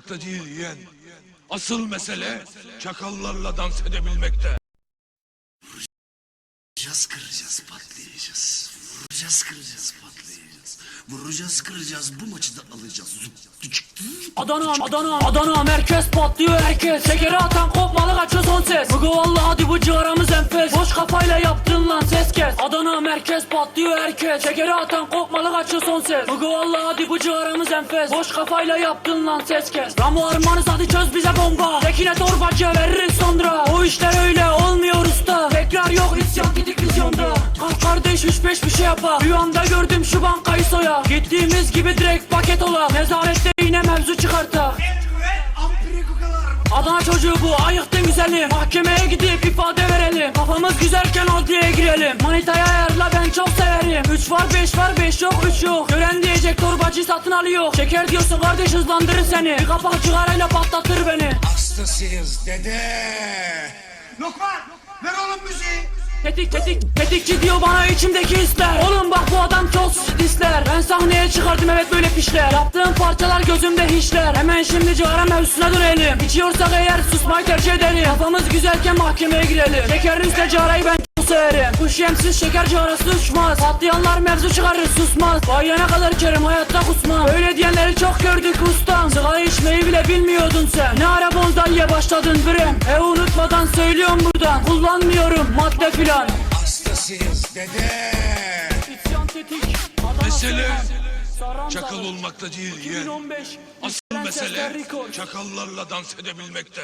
olmakta değil yeğen. Asıl mesele çakallarla dans edebilmekte. Vuracağız kıracağız patlayacağız. Vuracağız kıracağız patlayacağız. Vuracağız kıracağız bu maçı da alacağız. Adana, Adana, Adana merkez patlıyor herkes Şekeri atan kopmalı kaçıyor son ses Bugü valla hadi bu ciğaramız enfes Boş kafayla yaptın lan ses kes. Adana merkez patlıyor herkes. Şekeri atan kopmalı kaçıyor son ses. Bugü valla hadi bu ciğaramız enfes. Boş kafayla yaptın lan ses kes. Ramo armanız hadi çöz bize bomba. Tekine torbacı veririz sonra. O işler öyle olmuyor usta. Tekrar yok isyan gidik vizyonda Kalk kardeş üç beş bir şey yapa. Rüyamda gördüm şu bankayı soya. Gittiğimiz gibi direkt paket ola. Nezarette Adana çocuğu bu ayıktın güzelim. Mahkemeye gidip ifade verelim. Kafamız güzelken adliyeye girelim. Manitaya ayarla ben çok severim. 3 var 5 var 5 yok 3 yok. Gören diyecek torbacı satın alıyor. Şeker diyorsun kardeş hızlandırır seni. Bir kapak cigarayla patlatır beni. Hastasıyız dede. Lokman ver oğlum müziği. Tetik tetik tetikçi diyor bana içimdeki hisler Oğlum bak bu adam çok disler Ben sahneye çıkardım evet böyle pişler. Yaptığım parçalar gözümde hiçler. Hemen şimdi cigara mevzusuna dönelim. İçiyorsak eğer susmayı tercih edelim. Kafamız güzelken mahkemeye girelim. Üstüne cigarayı ben severim Kuş yemsiz şeker cigarası uçmaz. Patlayanlar mevzu çıkarır susmaz. Bayana kadar kerim hayatta kusmam. Öyle diyenleri çok gördük ustam. Sigara içmeyi bile bilmiyordun sen. Ne ara bonzaiye başladın bre E unutmadan söylüyorum buradan. Kullanmıyorum madde filan. Hastasıyız dede. İsyan tetik Adana Mesele Saran çakal olmakta değil yeğen. 2015 Asıl mesele çakallarla dans edebilmekte.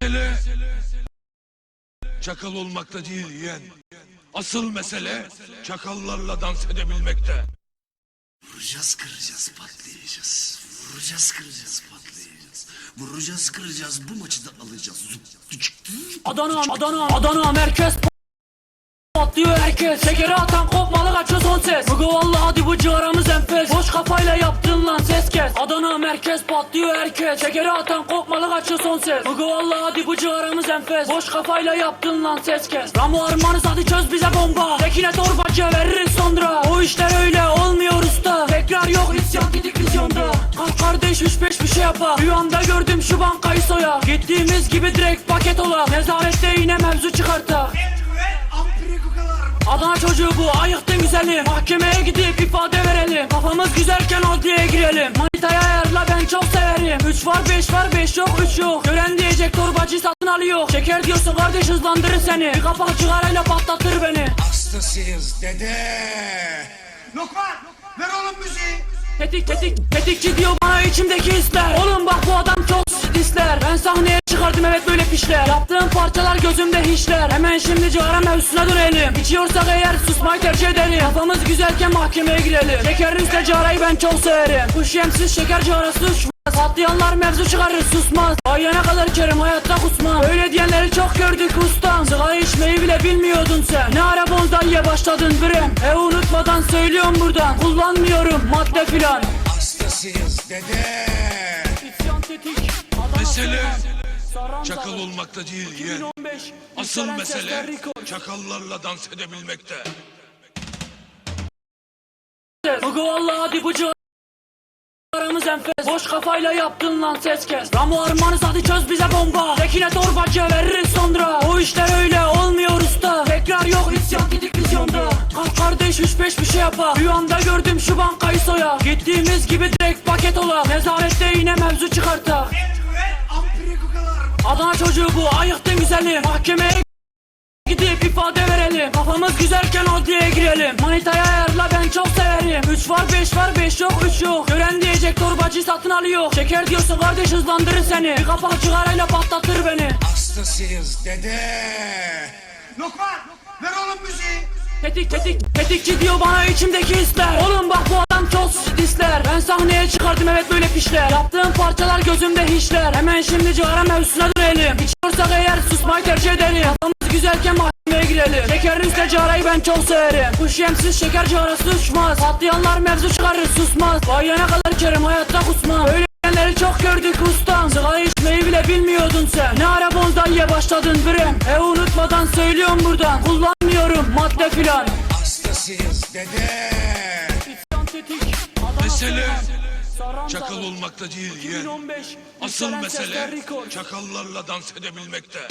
Mesele çakal olmakta değil yeğen. Asıl mesele çakallarla dans edebilmekte. Vuracağız kıracağız patlayacağız. Vuracağız kıracağız patlayacağız. Vuracağız kıracağız bu maçı da alacağız. Adana Adana Adana merkez patlıyor herkes Şekeri atan kopmalı kaçıyor son ses Bugü valla hadi bu ciğaramız enfes. Boş kafayla yaptın lan ses kes. Adana merkez patlıyor herkes. Şekeri atan kopmalı kaçıyor son ses. Bugü valla hadi bu ciğaramız enfes. Boş kafayla yaptın lan ses kes. Ramo armanız hadi çöz bize bomba. Tekine torbacı veririz sonra. O işler öyle olmuyor usta. Tekrar yok isyan gidik vizyonda. Kalk kardeş üç beş bir şey yapa. Rüyamda gördüm şu bankayı soya. Gittiğimiz gibi direkt paket ola. Nezarette yine mevzu çıkarta Adana çocuğu bu ayıktın güzelim Mahkemeye gidip ifade verelim. Kafamız güzelken adliyeye girelim. Manitaya ayarla ben çok severim. 3 var 5 var 5 yok 3 yok. Gören diyecek torbacı satın alıyor. Şeker diyorsun kardeş hızlandırır seni. Bir kapak cigarayla patlatır beni. Hastasıyız dede. Lokman ver oğlum müziği. Tetik tetik tetikçi diyor bana içimdeki hisler. Oğlum bak bu adam çok disler Ben sahneye çıkardım evet böyle pişler Yaptığım parçalar gözümde hiçler. Hemen şimdi cigara mevzusuna dönelim. İçiyorsak eğer susmayı tercih edelim. Kafamız güzelken mahkemeye girelim. Şekerin üstüne cigarayı ben çok severim. Kuş yemsiz şeker cigarası uçmaz Patlayanlar mevzu çıkarır susmaz. Bayana kadar kerim hayatta kusmam. Öyle diyenleri çok gördük ustam. Sigara içmeyi bile bilmiyordun sen. Ne ara bonzaiye başladın bre E unutmadan söylüyorum buradan. Kullanmıyorum madde filan. Hastasıyız dede. İsyan tetik. Adana Mesele çakal olmakta değil yeğen. 2015 Asıl mesele çakallarla dans edebilmekte. Bugü valla hadi bu ciğaramız enfes. Boş kafayla yaptın lan ses kes. Ramo armanız hadi çöz bize bomba. Tekine torbacı veririz sonra. O işler öyle olmuyor usta. Tekrar yok isyan gidik vizyonda. Kalk kardeş üç beş bir şey yapa. Rüyamda gördüm şu bankayı soya. Gittiğimiz gibi direkt paket ola. Nezarette yine mevzu çıkarta Adana çocuğu bu ayıktın güzelim Mahkemeye Gidip ifade verelim. Kafamız güzelken adliyeye girelim. Manitaya ayarla ben çok severim. 3 var 5 var 5 yok 3 yok. Gören diyecek torbacı satın alıyor. Şeker diyorsun kardeş hızlandırır seni. Bir kapak cigarayla patlatır beni. Hastasıyız dede. Lokman ver oğlum müziği. Tetik tetik tetikçi diyor bana içimdeki hisler. Oğlum bak bu adam çok disler. Ben sahneye çıkardım evet böyle pişler. Yaptığım parçalar gözümde hiçler. Hemen şimdi cigara mevzusuna dönelim. İçiyorsak eğer susmayı tercih edelim. Kafamız güzelken mahkemeye girelim. Şekerin üstüne ciğerayı ben çok severim. Kuş yemsiz şeker ciğerası uçmaz Patlayanlar mevzu çıkarır susmaz. Vay ne kadar kerim hayatta kusmam. Öyle çok gördük ustam. Sigara içmeyi bile bilmiyordun sen. Ne ara bonzaiye başladın bre E unutmadan söylüyorum buradan. Kullanmıyorum madde filan Hastasıyız dede. Mesele Çakal olmakta değil yeğen. 2015 Asıl mesele çakallarla dans edebilmekte.